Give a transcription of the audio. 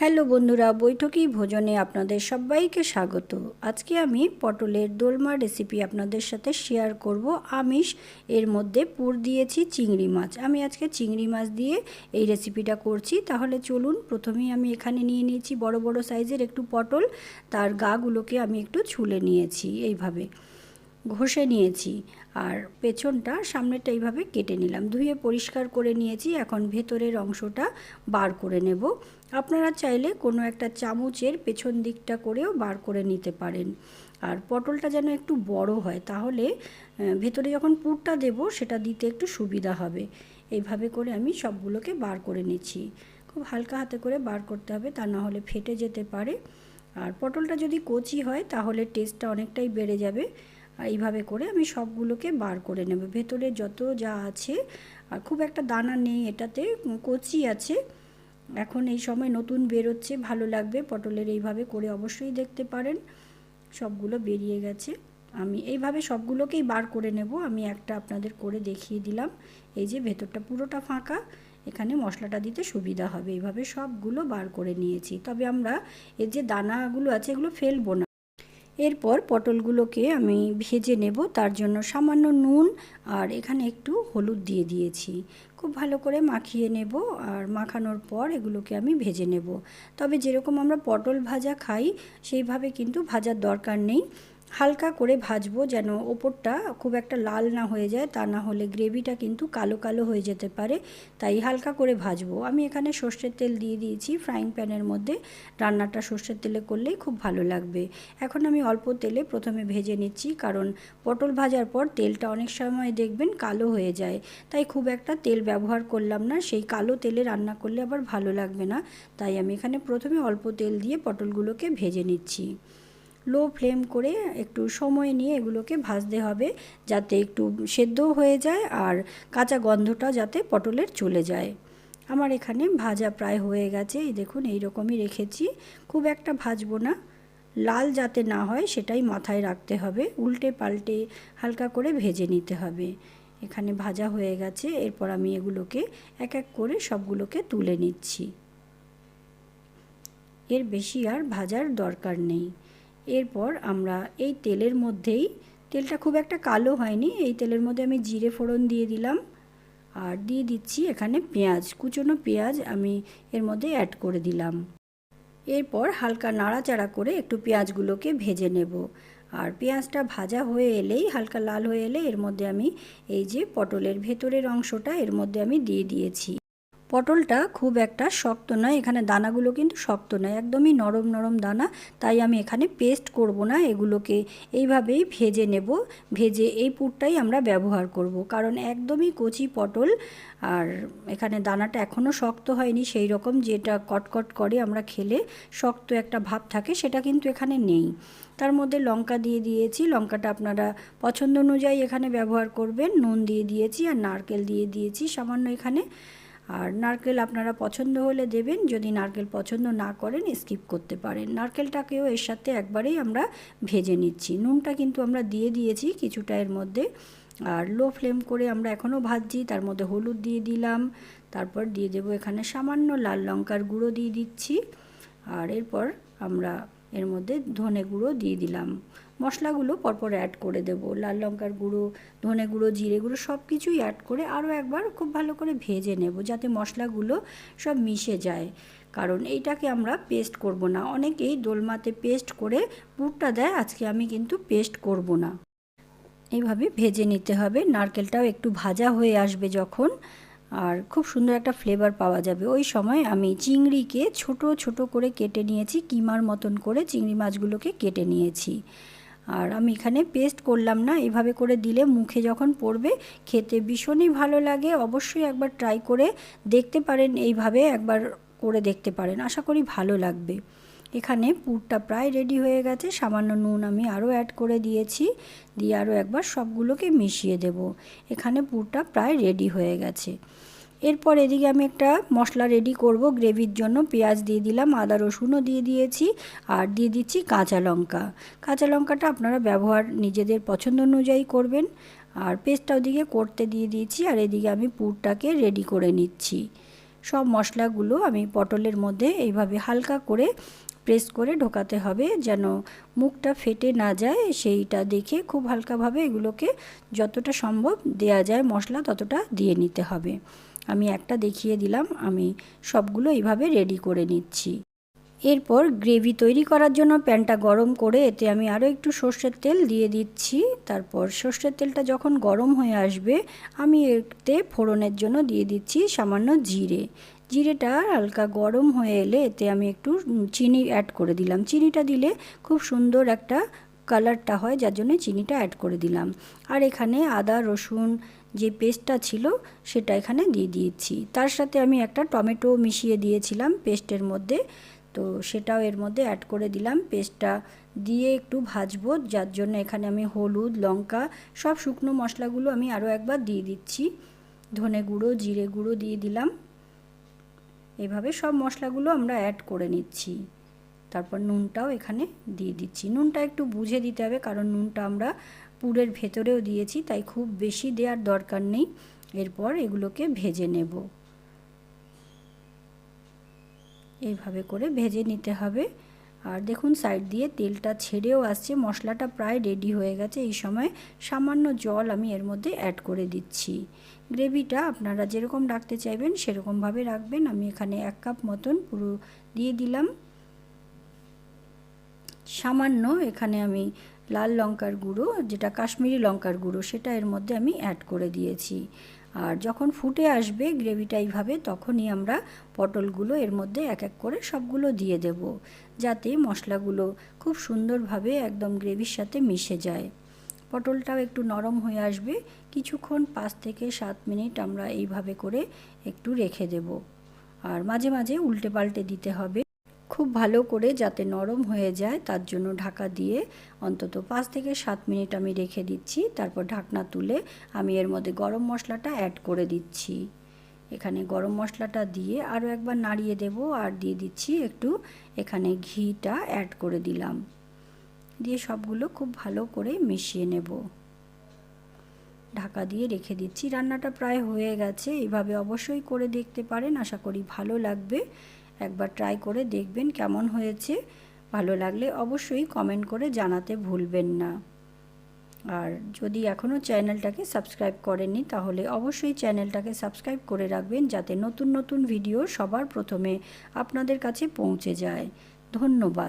Hello বন্ধুরা, বৈঠকি ভোজনে আপনাদের সবাইকে স্বাগত। আজকে আমি পটলের দোলমা রেসিপি আপনাদের সাথে শেয়ার করব। আমিষ, এর মধ্যে পুর দিয়েছি চিংড়ি মাছ। আমি আজকে চিংড়ি মাছ দিয়ে এই রেসিপিটা করছি। তাহলে চলুন, প্রথমেই আমি এখানে নিয়ে নিয়েছি বড় বড় সাইজের একটু পটল। তার গাগুলোকে আমি একটু ছুলে নিয়েছি এইভাবে। ঘষে নিয়েছি আর পেছনটা সামনেটা এইভাবে কেটে নিলাম। ধুয়ে পরিষ্কার করে নিয়েছি, এখন ভেতরের অংশটা বার করে নেব। আপনারা চাইলে কোনো একটা চামচের পেছন দিকটা করেও বার করে নিতে পারেন। আর পটলটা যেন একটু বড় হয়, তাহলে ভেতরে যখন পুরটা দেব, সেটা দিতে একটু সুবিধা হবে। এইভাবে করে আমি সবগুলোকে বার করে নিচ্ছি। খুব হালকা হাতে করে বার করতে হবে, তা না হলে ফেটে যেতে পারে। আর পটলটা যদি কচি হয়, তাহলে টেস্টটা অনেকটাই বেড়ে যাবে। এইভাবে করে আমি সবগুলোকে বার করে নেব। ভেতরে যত যা আছে, আর খুব একটা দানা নেই এটাতে, কচি আছে। এখন এই সময় নতুন বেরোচ্ছে, ভালো লাগবে। পটলের এইভাবে করে অবশ্যই দেখতে পারেন। সবগুলো বেরিয়ে গেছে। আমি এইভাবে সবগুলোকেই বার করে নেব। আমি একটা আপনাদের করে দেখিয়ে দিলাম। এই যে ভেতরটা পুরোটা ফাঁকা, এখানে মশলাটা দিতে সুবিধা হবে। এইভাবে সবগুলো বার করে নিয়েছি। তবে আমরা এর যে দানাগুলো আছে, এগুলো ফেলব না। এরপর পটলগুলোকে আমি ভেজে নেব, তার জন্য সামান্য নুন আর এখানে একটু হলুদ দিয়ে দিয়েছি। খুব ভালো করে মাখিয়ে নেব আর মাখানোর পর এগুলোকে আমি ভেজে নেব। তবে যেরকম আমরা পটল ভাজা খাই, সেইভাবে কিন্তু ভাজার দরকার নেই। হালকা করে ভাজবো যেন ওপরটা খুব একটা লাল না হয়ে যায়, তা না হলে গ্রেভিটা কিন্তু কালো কালো হয়ে যেতে পারে, তাই হালকা করে ভাজবো। আমি এখানে সর্ষের তেল দিয়ে দিয়েছি ফ্রাইং প্যানের মধ্যে। রান্নাটা সর্ষের তেলে করলেই খুব ভালো লাগবে। এখন আমি অল্প তেলে প্রথমে ভেজে নিচ্ছি, কারণ পটল ভাজার পর তেলটা অনেক সময় দেখবেন কালো হয়ে যায়, তাই খুব একটা তেল ব্যবহার করলাম না। সেই কালো তেলে রান্না করলে আবার ভালো লাগবে না, তাই আমি এখানে প্রথমে অল্প তেল দিয়ে পটলগুলোকে ভেজে নিচ্ছি। লো ফ্লেম করে একটু সময় নিয়ে এগুলোকে ভাজতে হবে যাতে একটু সেদ্ধও হয়ে যায় আর কাঁচা গন্ধটা যাতে পটলের চলে যায়। আমার এখানে ভাজা প্রায় হয়ে গেছে। এই দেখুন এই রকমই রেখেছি। খুব একটা ভাজবো না। লাল যাতে না হয় সেটাই মাথায় রাখতে হবে। উল্টে পাল্টে হালকা করে ভেজে নিতে হবে। এখানে ভাজা হয়ে গেছে। এরপর আমি এগুলোকে এক এক করে সবগুলোকে তুলে নিচ্ছি। এর বেশি আর ভাজার দরকার নেই। এরপর আমরা এই তেলের মধ্যেই, তেলটা খুব একটা কালো হয়নি, এই তেলের মধ্যে আমি জিরে ফোড়ন দিয়ে দিলাম। আর দিয়ে দিচ্ছি এখানে পেঁয়াজ, কুচনো পেঁয়াজ আমি এর মধ্যে অ্যাড করে দিলাম। এরপর হালকা নাড়াচাড়া করে একটু পেঁয়াজগুলোকে ভেজে নেব। আর পেঁয়াজটা ভাজা হয়ে এলেই, হালকা লাল হয়ে এলে এর মধ্যে আমি এই যে পটলের ভেতরের অংশটা এর মধ্যে আমি দিয়ে দিয়েছি। পটলটা খুব একটা শক্ত নয়, এখানে দানাগুলো কিন্তু শক্ত নয়, একদমই নরম নরম দানা, তাই আমি এখানে পেস্ট করব না, এগুলোকে এইভাবেই ভেজে নেব, ভেজে এই পুরটাই আমরা ব্যবহার করব, কারণ একদমই কচি পটল, আর এখানে দানাটা এখনও শক্ত হয়নি, সেই রকম যেটা কটকট করে আমরা খেলে শক্ত একটা ভাব থাকে, সেটা কিন্তু এখানে নেই। তার মধ্যে লঙ্কা দিয়ে দিয়েছি, লঙ্কাটা আপনারা পছন্দ অনুযায়ী এখানে ব্যবহার করবেন, নুন দিয়ে দিয়েছি আর নারকেল দিয়ে দিয়েছি, সামান্য এখানে আর নারকেল আপনারা পছন্দ হলে দেবেন, যদি নারকেল পছন্দ না করেন স্কিপ করতে পারেন। নারকেলটাকেও এর সাথে একবারেই আমরা ভেজে নিচ্ছি। নুনটা কিন্তু আমরা দিয়ে দিয়েছি কিছুটা এর মধ্যে। আর লো ফ্লেম করে আমরা এখনও ভাজছি, তার মধ্যে হলুদ দিয়ে দিলাম। তারপর দিয়ে দেবো এখানে সামান্য লাল লঙ্কার গুঁড়ো দিয়ে দিচ্ছি। আর এরপর আমরা এর মধ্যে ধনে গুঁড়ো দিয়ে দিলাম। মশলাগুলো পরপর অ্যাড করে দেব। লাল লঙ্কার গুঁড়ো, ধনে গুঁড়ো, জিরে গুঁড়ো সব কিছুই অ্যাড করে আরও একবার খুব ভালো করে ভেজে নেব যাতে মশলাগুলো সব মিশে যায়। কারণ এইটাকে আমরা পেস্ট করব না। অনেকেই দোলমাতে পেস্ট করে পুরটা দেয়, আজকে আমি কিন্তু পেস্ট করব না। এইভাবে ভেজে নিতে হবে। নারকেলটাও একটু ভাজা হয়ে আসবে যখন, আর খুব সুন্দর একটা ফ্লেভার পাওয়া যাবে। ওই সময় আমি চিংড়িকে ছোট ছোট করে কেটে নিয়েছি, কিমার মতন করে চিংড়ি মাছগুলোকে কেটে নিয়েছি। আর আমি এখানে পেস্ট করলাম না, এভাবে করে দিলে মুখে যখন পড়বে খেতে ভীষণই ভালো লাগে। অবশ্যই একবার ট্রাই করে দেখতে পারেন, এইভাবে একবার করে দেখতে পারেন। আশা করি ভালো লাগবে। এখানে পুরটা প্রায় রেডি হয়ে গেছে। সামান্য নুন আমি আরও অ্যাড করে দিয়েছি। দিয়ে আরও একবার সবগুলোকে মিশিয়ে দেব। এখানে পুরটা প্রায় রেডি হয়ে গেছে। এরপর এদিকে আমি একটা মশলা রেডি করব। গ্রেভির জন্য পেঁয়াজ দিয়ে দিলাম, আদা রসুনও দিয়ে দিয়েছি আর দিয়ে দিচ্ছি কাঁচা লঙ্কা। কাঁচা লঙ্কাটা আপনারা ব্যবহার নিজেদের পছন্দ অনুযায়ী করবেন। আর পেস্টটা ওদিকে করতে দিয়ে দিয়েছি আর এদিকে আমি পুরটাকে রেডি করে নিচ্ছি। সব মশলাগুলো আমি পটলের মধ্যে এইভাবে হালকা করে প্রেস করে ঢোকাতে হবে যেন মুখটা ফেটে না যায়। সেইটা দেখে খুব হালকাভাবে এগুলোকে যতটা সম্ভব দেয়া যায় মশলা ততটা দিয়ে নিতে হবে। আমি একটা দেখিয়ে দিলাম, আমি সবগুলো এইভাবে রেডি করে নিচ্ছি। এরপর গ্রেভি তৈরি করার জন্য প্যানটা গরম করে এতে আমি আরও একটু সর্ষের তেল দিয়ে দিচ্ছি। তারপর সর্ষের তেলটা যখন গরম হয়ে আসবে, আমি এতে ফোড়নের জন্য দিয়ে দিচ্ছি সামান্য জিরে। জিরেটা হালকা গরম হয়ে এলে এতে আমি একটু চিনি অ্যাড করে দিলাম। চিনিটা দিলে খুব সুন্দর একটা কালারটা হয়, যার জন্য চিনিটা অ্যাড করে দিলাম। আর এখানে আদা, রসুন যে পেস্টটা ছিল, সেটা এখানে দিয়ে দিয়েছি। তার সাথে আমি একটা টমেটো মিশিয়ে দিয়েছিলাম পেস্টের মধ্যে। তো সেটাও এর মধ্যে অ্যাড করে দিলাম। পেস্টটা দিয়ে একটু ভাজবো, যার জন্য এখানে আমি হলুদ, লঙ্কা, সব শুকনো মশলাগুলো আমি আরও একবার দিয়ে দিচ্ছি। ধনে গুঁড়ো, জিরে গুঁড়ো দিয়ে দিলাম। এভাবে সব মশলাগুলো আমরা অ্যাড করে নিচ্ছি। তারপর নুনটাও এখানে দিয়ে দিচ্ছি। নুনটা একটু বুঝে দিতে হবে, কারণ নুনটা আমরা পুরের ভেতরেও দিয়েছি, তাই খুব বেশি দেওয়ার দরকার নেই। এরপর এগুলোকে ভেজে নেব। এইভাবে করে ভেজে নিতে হবে। আর দেখুন, সাইড দিয়ে তেলটা ছেড়েও আসছে, মশলাটা প্রায় রেডি হয়ে গেছে। এই সময় সামান্য জল আমি এর মধ্যে অ্যাড করে দিচ্ছি। গ্রেভিটা আপনারা যেরকম রাখতে চাইবেন, সেরকমভাবে রাখবেন। আমি এখানে এক কাপ মতন পুরো দিয়ে দিলাম। সামান্য এখানে আমি লাল লঙ্কার গুঁড়ো, যেটা কাশ্মীরি লঙ্কার গুঁড়ো, সেটা এর মধ্যে আমি অ্যাড করে দিয়েছি। আর যখন ফুটে আসবে গ্রেভিটা এইভাবে, তখনই আমরা পটলগুলো এর মধ্যে এক এক করে সবগুলো দিয়ে দেব, যাতে মশলাগুলো খুব সুন্দরভাবে একদম গ্রেভির সাথে মিশে যায়। পটলটাও একটু নরম হয়ে আসবে, কিছুক্ষণ পাঁচ থেকে সাত মিনিট আমরা এইভাবে করে একটু রেখে দেব। আর মাঝে মাঝে উল্টে পাল্টে দিতে হবে। খুব ভালো করে যাতে নরম হয়ে যায়, তার জন্য ঢাকা দিয়ে অন্তত পাঁচ থেকে সাত মিনিট আমি রেখে দিচ্ছি। তারপর ঢাকনা তুলে আমি এর মধ্যে গরম মশলাটা অ্যাড করে দিচ্ছি। এখানে গরম মশলাটা দিয়ে আরও একবার নাড়িয়ে দেব আর দিয়ে দিচ্ছি একটু এখানে ঘিটা অ্যাড করে দিলাম। দিয়ে সবগুলো খুব ভালো করে মিশিয়ে নেব। ঢাকা দিয়ে রেখে দিচ্ছি। রান্নাটা প্রায় হয়ে গেছে। এইভাবে অবশ্যই করে দেখতে পারেন। আশা করি ভালো লাগবে। একবার ট্রাই করে দেখবেন কেমন হয়েছে। ভালো লাগলে অবশ্যই কমেন্ট করে জানাতে ভুলবেন না। আর যদি এখনও চ্যানেলটাকে সাবস্ক্রাইব করেননি, তাহলে অবশ্যই চ্যানেলটাকে সাবস্ক্রাইব করে রাখবেন যাতে নতুন নতুন ভিডিও সবার প্রথমে আপনাদের কাছে পৌঁছে যায়। ধন্যবাদ।